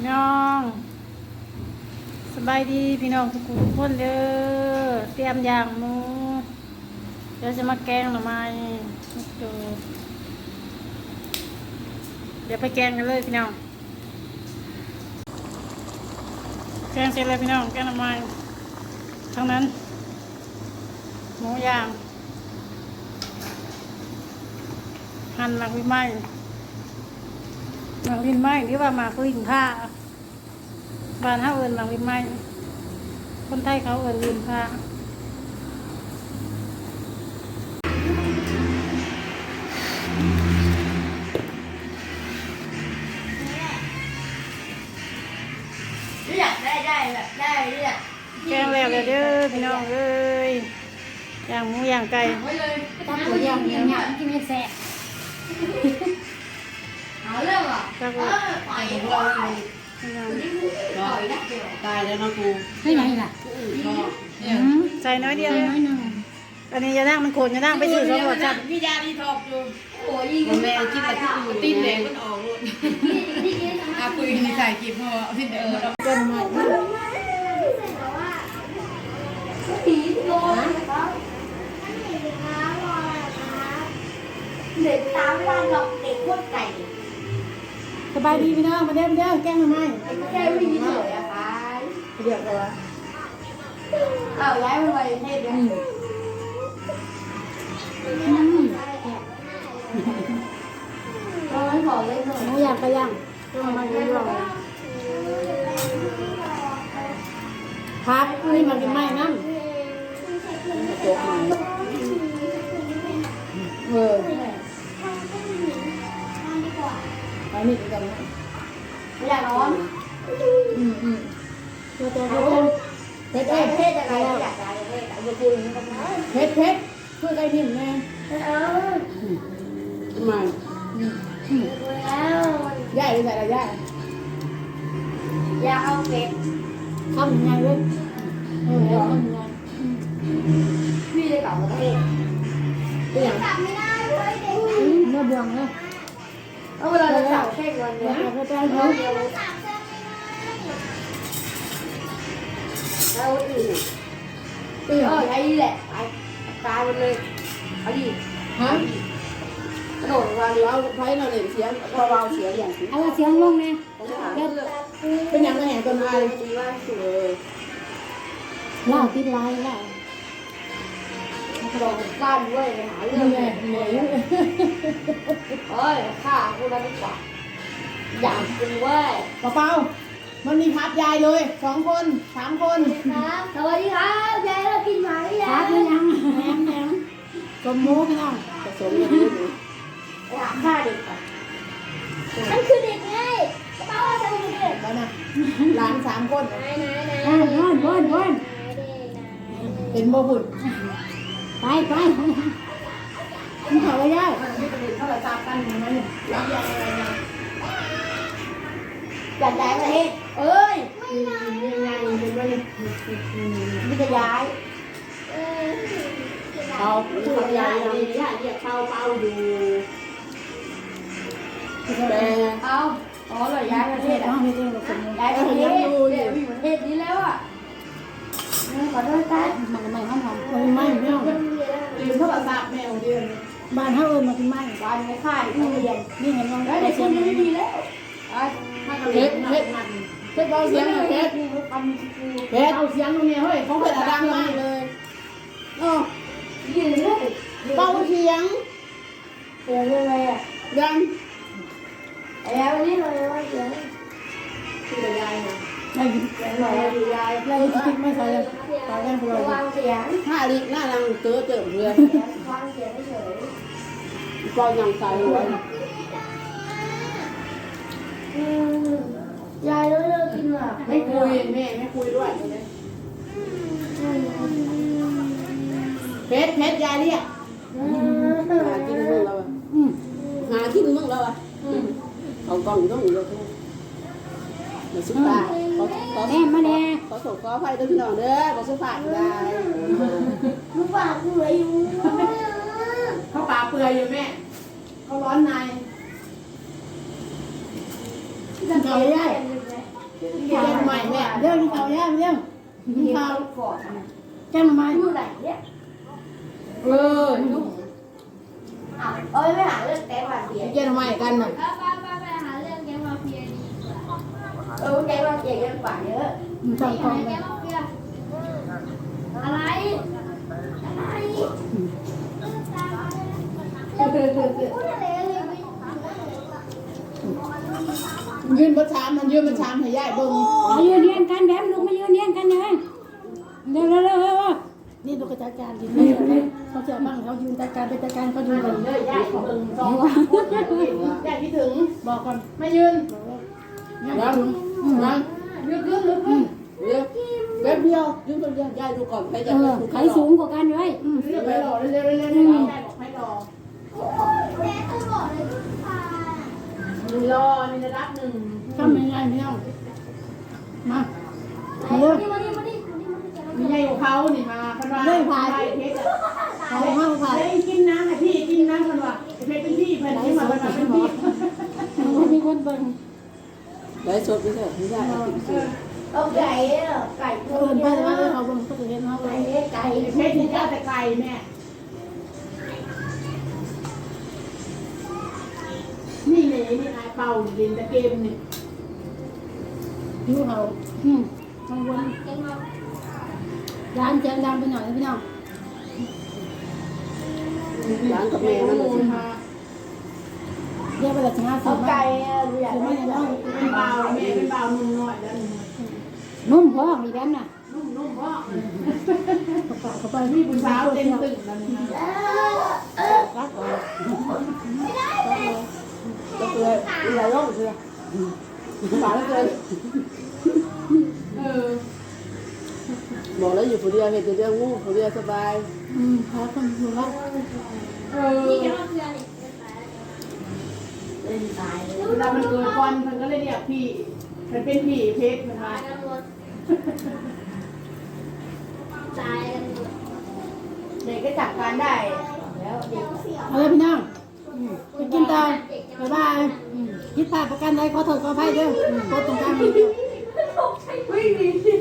พี่น้องสบายดีพี่น้องทุกคนเด้อเตรียมอย่างหมูเดี๋ยวจะมาแกงหน่อไม้ดูเดี๋ยวไปแกงกันเลยพี่น้องแกงเสร็จแล้วพี่น้องแกงหน่อไม้ทั้งนั้นหมูย่างหั่นหมากวิไม้ หมากวินไม้หรือว่าหมากลินผ้าบ้านเขาเอิญหมากวินไม้คนไทยเขาเอิญลินผ้าเลือกได้ได้แบบได้เลือกแกงแล้วเลยเด้อพี่น้องเอ้ยย่างหมูย่างไก่ ไว้เลยถ้าตัวย่างเนี่ยเนี่ยกินไม่แซ่บ เอากเอว่อปล่อยปล่อยพี่น้องปตายแล้วนะกูให้ไหนล่ะใส่น้อยเดียวอันนี้จะนั่งมันโขนจะนั่งไปซื้อสองหัวจับพี่ยาดีทอกอยู่โอ้ยยิงแม่คิดแต่ที่อื่ตีนแดงมันออกเลยอาคุยที่ใส่กีบพอเอาที่แดงมันออกต้นไม้ผีโดเด็กตามวันหลอกเด็กโคตรไก่ บายดีพี่น้องมาเด้อมาเด้อแกงหน่อไม้แค่วิ่งเฉยอะค่ะเดี๋ยวก่อนเอาย้ายไปไว้เทพเลยอืมเราไม่บอกเลยหน่อยหมูย่างไก่ย่างแกงหน่อไม้ย่างพักนี่มากินไม้น้ำโจกมาเไปนี่กันนะไม่อยากนอนอืมอืมตัวตัวตัวเพชรเพเทพอะไรอยากได้เลยแต่จะคุยกันนะเพชรเพชรเพื่อไก่นิ่มแน่เออมาแล้วย่ายหรือใส่อะไรย่ายอยากเอาเป็ดทำยังไงเว้ยเออทำยังไงพี่จะกลับประเทศตัวอย่างกลับไม่ได้เลยเด็กเนื้อเบืองเลย เอาเวลาจะกลับแค่วันเดียวเอาไปแป้งเดีเขายวแล้วอื่นตัวอเอย่างอไอ้นี่แหละไปตายหมดเลยเอาดิฮะกระโดดวางเดี๋ยวเอาไฟเราเล่นเสียงเบาๆเสียงอย่างนี้เอาเสียงลงไงเป็นยังไงแห่งต้นไม้ดีว่าสวยเล่าติดลายเล่า กระโดดบ้านด้วยไปหาเรื่องเหนื่อยเหนื่อยเฮ้ยฆ่ากูแล้วดีกว่าอยากกินเว้ยเปล่ามันมีพัดยายเลยสองคนสามคนครับสวัสดีครับยายเรากินไหมยาหรือยัพังยังแหนมแหนมสมมูพี่น้องผสมอย่านี้าฆ่าเด็กก่อนฉันคือเด็กไงกระเป๋าว่าฉันคือเด็กแล้วนะหลานสามคนไหนไหนไหนอ่าบ้านบ้านบ้านเป็นโบบุญ ไปไปมึงเขาไว้ย่ายนี่เป็นเท่าไหร่ตามกันอย่างนั้นรับยังไงนะอยากย้ายประเทศเอ้ยยังไงเป็นว่าไม่จะย้ายเขาพูดยายยังย่าเรียกเป้าเป้าอยู่แต่เอาอ๋อเหรอย้ายประเทศต้ออะงให้เรื่องกับคนนี้ย้ายประเทศ บ้านเขาเอิญมาเป็นไม้วันไม่ค่ายไม่เรียนนี่เห็นว่าแล้วเด็กคนนี้ไม่ดีแล้วอะถ้าเราเพเรียชนรเพชรเพชรเบาเสียงเพชรทำครูเพชรเอาเสียงตรงนี้เฮ้ยเขาเปิดดังมากเลยอ๋อยืนเลยเบาเสียงเสียงอะไรอะดังไอ้วันนี้เราว่าเสียงที่ระยายนะไม่เสียงอะไรดียายเราคิดไม่ใช่เลยตอนแรกเราวางเสียงถ้าลิหน้ารังเจอเจอเรือวางเสียงเฉย ก็ยังใส่หัวยยายเลิกกินหมากไม่คุยแม่ไม่คุยด้วยเพชรเพชรยายเรียกหากินมึงแล้วอะหากินมึงแล้วอะเขากล่องต้องอยู่แล้วทุกมาสุภาพขอขอแม่มาแน่ขอส่งขออภัยด้วยพี่น้องเด้อขอสุภาพได้ลูกปากกูเลยอยู่ เขาปากเปื่อยอยู่แม่ เขาร้อนในจะเกลียดเรียนใหม่แม่เรื่องที่เขาย่าเรื่องที่เขาแจ้งมาอยู่ไหนเนี่ยเออนุ่มอ้าวเอ้ยไม่หาเรื่องแก๊งมาเฟียเรียนใหม่กันน่ะไปไปไปไปหาเรื่องแก๊งมาเฟียดีกว่าเออแก๊งมาเฟียเยอะกว่าเยอะ สองกอง แก๊งมาเฟียอะไรอะไรพูดอะไรเล ยืนประชามมันยืนประชามให้ยายเบิ่งมายืนเรียนกันแดมลูกมายืนเรียนกันเลยเร็วเร็วเร็วเร็วนี่ลูกกระจายการกินเลยเขาจะบ้างเขายืนจัดการไปจัดการเขายืนเลยเลยยายเบิ่งสองยายคิดถึงบอกก่อนไม่ยืนยัยังงยังยืนขึ้นยืนขึ้นเดี๋ยวแป๊บเดียวยืนคนเดียวยายดูก่อนใครเอจะอใครสูงกว่ากันไว้เร็วไปรอเร็วเร็วเร็วเร็วยายบอกให้รอ แม่เคยบอกเลยค่ะมีรอมีระดับหนึ่งทำยังไงพี่น้องมามาเร็วดิมาดิมาดิมาดิมาดิมีใหญ่กว่าเขานี่มาพันว่าเพชรเอาห้าผ่านเฮ้ยกินน้ำให้พี่กินน้ำพันว่าเพชรเป็นพี่เพิ่นที่มาพันว่าเป็นพี่มีคนเบิ่งได้สดไปเถอะไม่ได้เอาไก่เหรอไก่ตัเอิวนไปเดียวแต่ว่าเขาเบิ่งเขาจะเห็นเขาไก่เบิ่งไก่เพชรนี่เจ้าแต่ไก่แม่นี่เลย นี่นายเป่าดินตะเกมนี่ผิวเขาอืมกังวลเก่งมากร้านเจียงดังไปหน่อยนะพี่น้องร้านกับแม่มันเลยมาเรียกไปละชนะสิเอาบไก่ดูอยากไม่ได้ได้น้องเป็นเบาแม่เป็นเบานุ่มน้อยแล้วนุ่มพ่อมีแบมน่ะนุ่มนุ่มพ่อเขาเขาไปมีผู้สาวเต็มตึกแล้วนี่นะเออรั กเอาไม่ได้เลยก็เลยมีหลายรอบเลยฝาเลยเออบอกแล้วอยู่คนเดียวเห็นแต่เรื่องงูคนเดียวสบาย อืมเขาคนอยู่รักเออนี่แกมาเพื่อนนี่เล่นตายเลยเวลามันเกิดควันมันก็เลยเรียกพี่ มันเป็นพี่เพชรมันตายกันหมดตายกันหมดเด็กก็จับการได้ แล้วเด็กเอาเลยพี่น้อง ไปกินต่อบ๊ายบายคิดผ่าประกันได้ขอโทษขออภัยด้วยโคตรงกลางเลยวิ่มี